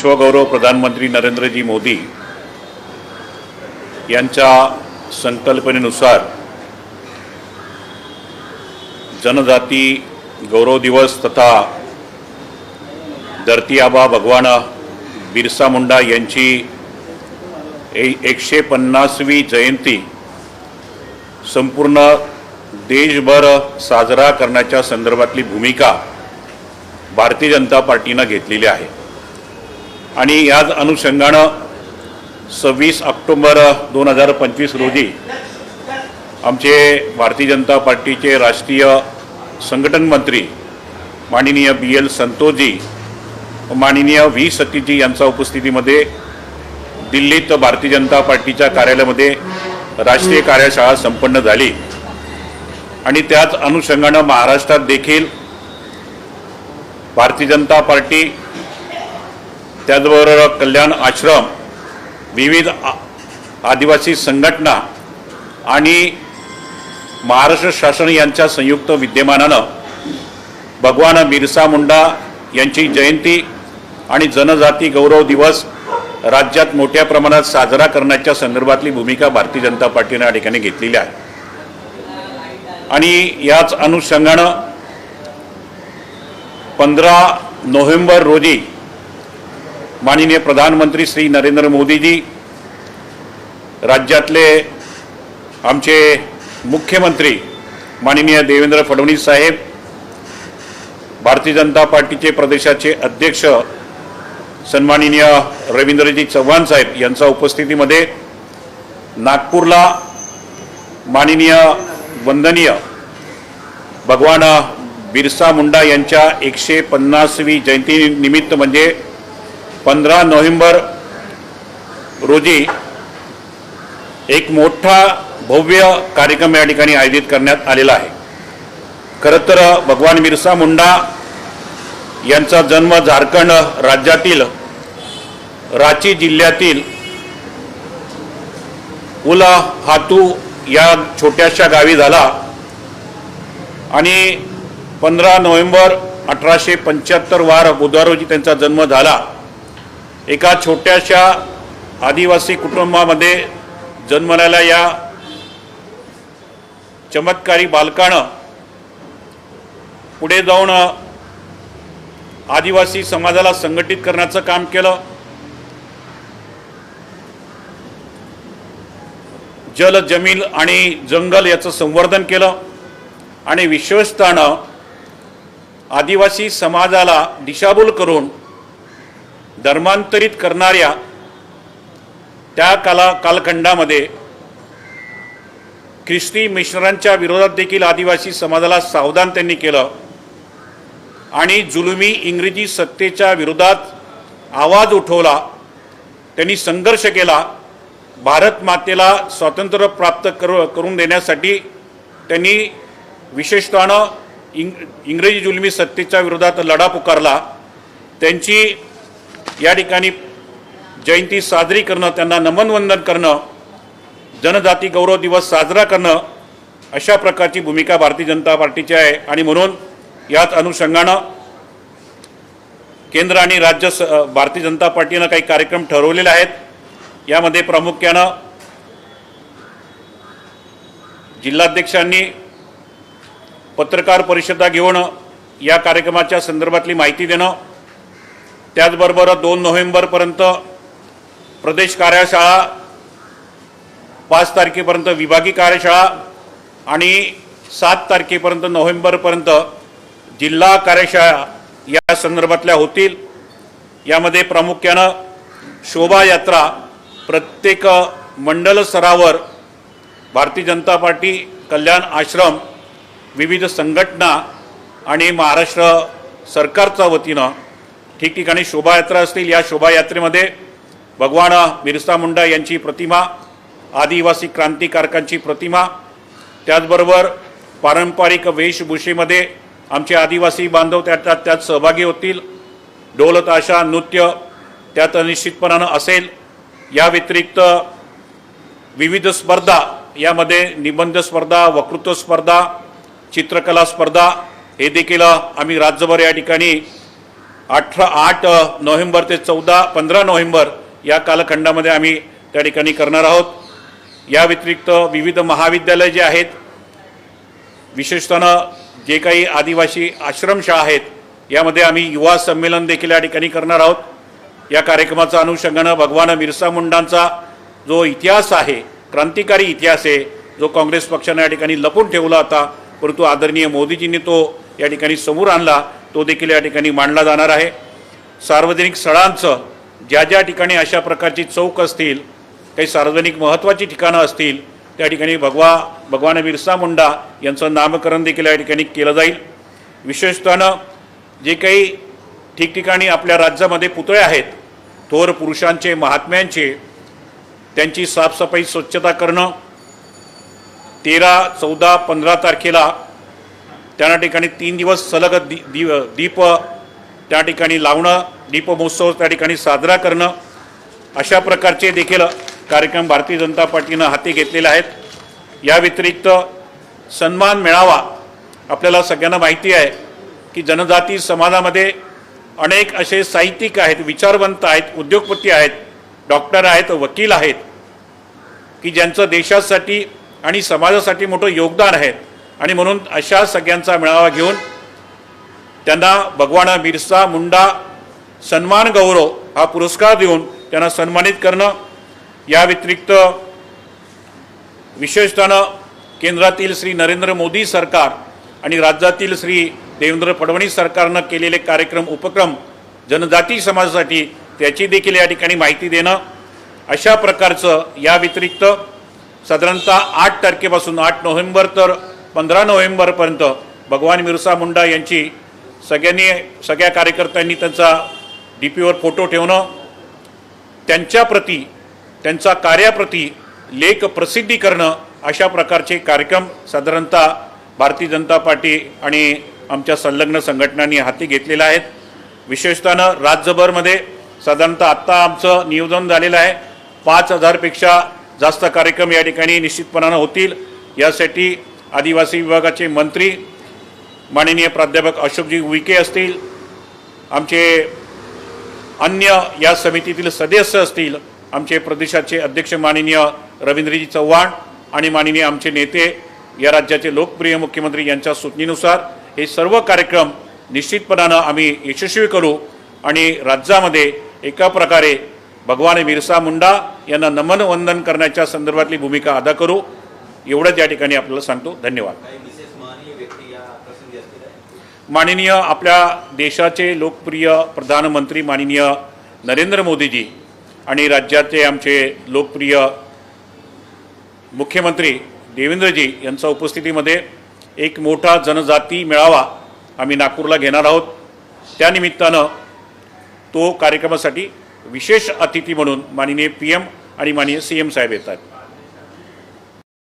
विश्वगौरव प्रधानमंत्री नरेंद्रजी मोदी यांच्या संकल्पनेनुसार जनजाती गौरव दिवस तथा धरती आबा भगवान बिरसा मुंडा यांची एकशे पन्नासवी जयंती संपूर्ण देशभर साजरा करण्याच्या संदर्भातली भूमिका भारतीय जनता पार्टीनं घेतलेली आहे. आणि याच अनुषंगानं सव्वीस ऑक्टोंबर दोन हजार पंचवीस रोजी आमचे भारतीय जनता पार्टीचे राष्ट्रीय संघटन मंत्री माननीय बी एल संतोषजी माननीय व्ही. सतीजी यांच्या उपस्थितीमध्ये दिल्लीत भारतीय जनता पार्टीच्या कार्यालयामध्ये राष्ट्रीय कार्यशाळा संपन्न झाली. आणि त्याच अनुषंगानं महाराष्ट्रात देखील भारतीय जनता पार्टी त्याचबरोबर कल्याण आश्रम विविध आ- आदिवासी संघटना आणि महाराष्ट्र शासन यांच्या संयुक्त विद्यमानानं भगवान बिरसा मुंडा यांची जयंती आणि जनजाती गौरव दिवस राज्यात मोठ्या प्रमाणात साजरा करण्याच्या संदर्भातली भूमिका भारतीय जनता पार्टीनं या ठिकाणी घेतलेली आहे. आणि याच अनुषंगानं पंधरा नोव्हेंबर रोजी माननीय प्रधानमंत्री श्री नरेंद्र मोदीजी राज्यातले आमचे मुख्यमंत्री माननीय देवेंद्र फडणवीस साहेब भारतीय जनता पार्टीचे प्रदेशाचे अध्यक्ष सन्माननीय रवींद्रजी चव्हाण साहेब यांच्या उपस्थितीमध्ये नागपूरला माननीय वंदनीय भगवान बिरसा मुंडा यांच्या एकशे पन्नासवी जयंतीनिमित्त म्हणजे पंधरा नोव्हेंबर रोजी एक मोठा भव्य कार्यक्रम या ठिकाणी आयोजित करण्यात आलेला आहे. खरं तर भगवान बिरसा मुंडा यांचा जन्म झारखंड राज्यातील रांची जिल्ह्यातील उला हातू या छोट्याशा गावी झाला आणि पंधरा नोव्हेंबर अठराशे पंच्याहत्तर वार बुधवार रोजी त्यांचा जन्म झाला. एका छोट्याशा आदिवासी कुटुंबामध्ये जन्मलेल्या या चमत्कारी बालकानं पुढे जाऊन आदिवासी समाजाला संघटित करण्याचं काम केलं. जल जमीन आणि जंगल याचं संवर्धन केलं आणि विश्वस्तानं आदिवासी समाजाला दिशाभूल करून धर्मांतरित करणाऱ्या त्या काला कालखंडामध्ये ख्रिस्ती मिशनरांच्या विरोधात देखील आदिवासी समाजाला सावधान त्यांनी केलं. आणि जुलुमी इंग्रजी सत्तेच्या विरोधात आवाज उठवला. त्यांनी संघर्ष केला. भारत मातेला स्वातंत्र्य प्राप्त कर करून देण्यासाठी त्यांनी विशेषतःनं इंग इंग्रजी जुलमी सत्तेच्या विरोधात लढा पुकारला. त्यांची या ठिकाणी जयंती साजरी करणं त्यांना नमनवंदन करणं जनजाती गौरव दिवस साजरा करणं अशा प्रकारची भूमिका भारतीय जनता पार्टीची आहे. आणि म्हणून याच अनुषंगानं केंद्र आणि राज्य स भारतीय जनता पार्टीनं काही कार्यक्रम ठरवलेले आहेत. यामध्ये प्रामुख्यानं जिल्हाध्यक्षांनी पत्रकार परिषदा घेऊन या कार्यक्रमाच्या संदर्भातली माहिती देणं त्याचबरोबर दोन नोव्हेंबरपर्यंत प्रदेश कार्यशाळा पाच तारखेपर्यंत विभागीय कार्यशाळा आणि सात तारखेपर्यंत नोव्हेंबरपर्यंत जिल्हा कार्यशाळा या संदर्भातल्या होतील. यामध्ये प्रामुख्यानं शोभायात्रा प्रत्येक मंडल स्तरावर भारतीय जनता पार्टी कल्याण आश्रम विविध संघटना आणि महाराष्ट्र सरकारच्या वतीनं ठिकठिकाणी शोभायात्रा असतील. या शोभायात्रेमध्ये भगवान बिरसा मुंडा यांची प्रतिमा आदिवासी क्रांतिकारकांची प्रतिमा त्याचबरोबर पारंपरिक वेशभूषेमध्ये आमचे आदिवासी बांधव त्यात त्यात सहभागी होतील. ढोलताशा नृत्य त्यात निश्चितपणानं असेल. या व्यतिरिक्त विविध स्पर्धा यामध्ये निबंध स्पर्धा वक्तृत्व स्पर्धा चित्रकला स्पर्धा हे देखील आम्ही राज्यभर या ठिकाणी अठरा आठ नोव्हेंबर ते चौदा पंधरा नोव्हेंबर या कालखंडामध्ये आम्ही त्या ठिकाणी करणार आहोत. या व्यतिरिक्त विविध महाविद्यालय जे आहेत विशेषतः जे काही आदिवासी आश्रमशाळा आहेत यामध्ये आम्ही युवा संमेलन देखील या ठिकाणी करणार आहोत. या कार्यक्रमाचा अनुषंगानं भगवान बिरसा मुंडांचा जो इतिहास आहे क्रांतिकारी इतिहास आहे जो काँग्रेस पक्षानं या ठिकाणी लपून ठेवला होता परंतु आदरणीय मोदीजींनी तो या ठिकाणी समोर आणला. तो देखील या ठिकाणी मांडला जाणार आहे. सार्वजनिक स्थळांचं ज्या ज्या ठिकाणी अशा प्रकारची चौक असतील काही सार्वजनिक महत्त्वाची ठिकाणं असतील त्या ठिकाणी भगवा भगवान बिरसा मुंडा यांचं नामकरण देखील या ठिकाणी केलं जाईल. विशेषतः जे काही ठिकठिकाणी आपल्या राज्यामध्ये पुतळे आहेत थोर पुरुषांचे महात्म्यांचे त्यांची साफसफाई स्वच्छता करणं तेरा चौदा पंधरा तारखेला त्या ठिकाणी तीन दिवस सलग दी दीप दीप त्या ठिकाणी लावणं दीपमहोत्सव त्या ठिकाणी साजरा करणं अशा प्रकारचे देखील कार्यक्रम भारतीय जनता पार्टीनं हाती घेतलेले आहेत. या व्यतिरिक्त सन्मान मिळावा आपल्याला सगळ्यांना माहिती आहे की जनजाती समाजामध्ये अनेक असे साहित्यिक आहेत विचारवंत आहेत उद्योगपती आहेत डॉक्टर आहेत वकील आहेत की ज्यांचं देशासाठी आणि समाजासाठी मोठं योगदान आहे. आणि म्हणून अशा सगळ्यांचा मेळावा घेऊन त्यांना भगवान बिरसा मुंडा सन्मान गौरव हा पुरस्कार देऊन त्यांना सन्मानित करणं. या व्यतिरिक्त विशेषतः केंद्रातील श्री नरेंद्र मोदी सरकार आणि राज्यातील श्री देवेंद्र फडणवीस सरकारनं केलेले कार्यक्रम उपक्रम जनजाती समाजासाठी त्याची देखील या ठिकाणी माहिती देणं. अशा प्रकारचं या व्यतिरिक्त साधारणतः आठ तारखेपासून आठ नोव्हेंबर तर पंधरा नोव्हेंबरपर्यंत भगवान बिरसा मुंडा यांची सगळ्यांनी सगळ्या कार्यकर्त्यांनी त्यांचा डी पीवर फोटो ठेवणं त्यांच्याप्रती त्यांचा कार्याप्रती लेख प्रसिद्धी करणं अशा प्रकारचे कार्यक्रम साधारणतः भारतीय जनता पार्टी आणि आमच्या संलग्न संघटनांनी हाती घेतलेल्या आहेत. विशेषतः राज्यभरमध्ये साधारणतः आत्ता आमचं नियोजन झालेलं आहे. पाच हजारपेक्षा जास्त कार्यक्रम या ठिकाणी निश्चितपणानं होतील. यासाठी आदिवासी विभागाचे मंत्री माननीय प्राध्यापक अशोकजी विके असतील आमचे अन्य या समितीतील सदस्य असतील आमचे प्रदेशाचे अध्यक्ष माननीय रवींद्रजी चव्हाण आणि माननीय आमचे नेते या राज्याचे लोकप्रिय मुख्यमंत्री यांच्या सूचनेनुसार हे सर्व कार्यक्रम निश्चितपणानं आम्ही यशस्वी करू आणि राज्यामध्ये एका प्रकारे भगवान बिरसा मुंडा यांना नमन वंदन करण्याच्या संदर्भातली भूमिका अदा करू. एवढंच या ठिकाणी आपल्याला सांगतो. धन्यवाद. माननीय आपल्या देशाचे लोकप्रिय प्रधानमंत्री माननीय नरेंद्र मोदीजी आणि राज्याचे आमचे लोकप्रिय मुख्यमंत्री देवेंद्रजी यांच्या उपस्थितीमध्ये एक मोठा जनजाती मेळावा आम्ही नागपूरला घेणार आहोत. त्यानिमित्तानं तो कार्यक्रमासाठी विशेष अतिथी म्हणून माननीय पी एम आणि माननीय सी एम साहेब येतात